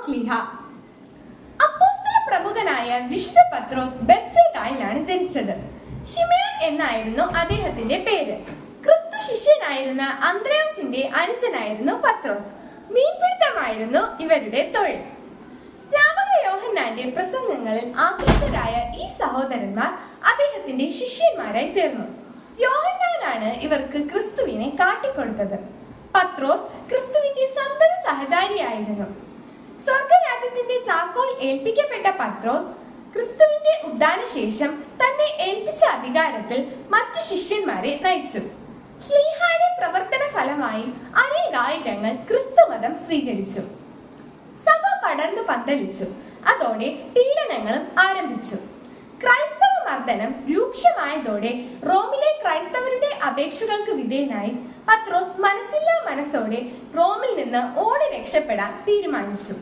പത്രോസ് ലീഹ അപ്പോസ്തല പ്രമുഖനായ വിശുദ്ധ പത്രോസ് ബെത്സേദായിലാണ് ജനിച്ചത്. ഷിമയോൻ എന്നായിരുന്നു അദ്ദേഹത്തിന്റെ പേര്. ക്രിസ്തു ശിഷ്യനായിരുന്ന അന്ത്രയോസിന്റെ അനുജനായിരുന്നു പത്രോസ്. മീൻപിടുത്തമായിരുന്നു ഇവരുടെ തൊഴിൽ. സ്നാപക യോഹന്നാന്റെ പ്രസംഗങ്ങളിൽ ആകൃഷ്ടരായ ഈ സഹോദരന്മാർ അദ്ദേഹത്തിന്റെ ശിഷ്യന്മാരായി തീർന്നു. യോഹന്നാനാണ് ഇവർക്ക് ക്രിസ്തുവിനെ കാട്ടിക്കൊടുത്തത്. പത്രോസ് ക്രിസ്തുവിന്റെ സന്തത സഹചാരിയായിരുന്നു. സ്വർഗരാജ്യത്തിന്റെ താക്കോൽ ഏൽപ്പിക്കപ്പെട്ട പത്രോസ് ക്രിസ്തുവിന്റെ ഉദ്ധാനശേഷം തന്നെ ഏൽപ്പിച്ച അധികാരത്തിൽ മറ്റു ശിഷ്യന്മാരെ നയിച്ചു. സ്ലീഹായുടെ പ്രവർത്തന ഫലമായി അനേകായിരങ്ങൾ ക്രിസ്തുമതം സ്വീകരിച്ചു. സഭ പടർന്നു പന്തലിച്ചു. അതോടെ പീഡനങ്ങളും ആരംഭിച്ചു. ക്രൈസ്തവ മർദ്ദനം രൂക്ഷമായതോടെ റോമിലെ ക്രൈസ്തവരുടെ അപേക്ഷകൾക്ക് വിധേയനായി പത്രോസ് മനസ്സില്ലാ മനസ്സോടെ റോമിൽ നിന്ന് ഓടി രക്ഷപ്പെടാൻ തീരുമാനിച്ചു.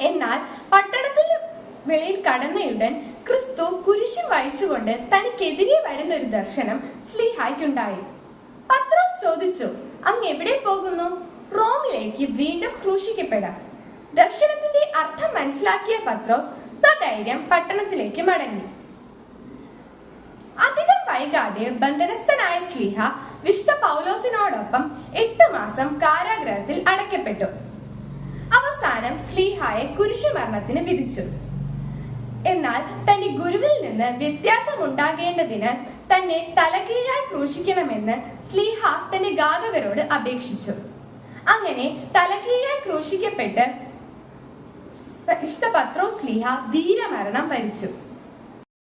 എന്നാൽ പട്ടണത്തിൽ വെളിയിൽ കടന്നയുടൻ ക്രിസ്തു കുരിശും വഹിച്ചുകൊണ്ട് തനിക്കെതിരെ വരുന്ന ഒരു ദർശനം സ്ലീഹായ്ക്കുണ്ടായി. പത്രോസ് ചോദിച്ചു അങ്ങ് എവിടെ പോകുന്നു? റോമിലേക്ക് വീണ്ടും ക്രൂശിക്കപ്പെടാം. ദർശനത്തിന്റെ അർത്ഥം മനസ്സിലാക്കിയ പത്രോസ് സധൈര്യം പട്ടണത്തിലേക്ക് മടങ്ങി. അധികം വൈകാതെ ബന്ധനസ്ഥനായ സ്ലീഹ വിശുദ്ധ പൗലോസിനോടൊപ്പം എട്ട് മാസം കാരാഗ്രഹത്തിൽ അടയ്ക്കപ്പെട്ടു. അവസാനം സ്ലീഹായെ കുരിശുമരണത്തിന് വിധിച്ചു. എന്നാൽ തന്റെ ഗുരുവിൽ നിന്ന് വ്യത്യാസമുണ്ടാകേണ്ടതിന് തന്നെ തലകീഴായി ക്രൂശിക്കണമെന്ന് സ്ലീഹ തന്റെ ഗാതകരോട് അപേക്ഷിച്ചു. അങ്ങനെ തലകീഴായി ക്രൂശിക്കപ്പെട്ട് പത്രോസ് സ്ലീഹ ധീരമരണം വരിച്ചു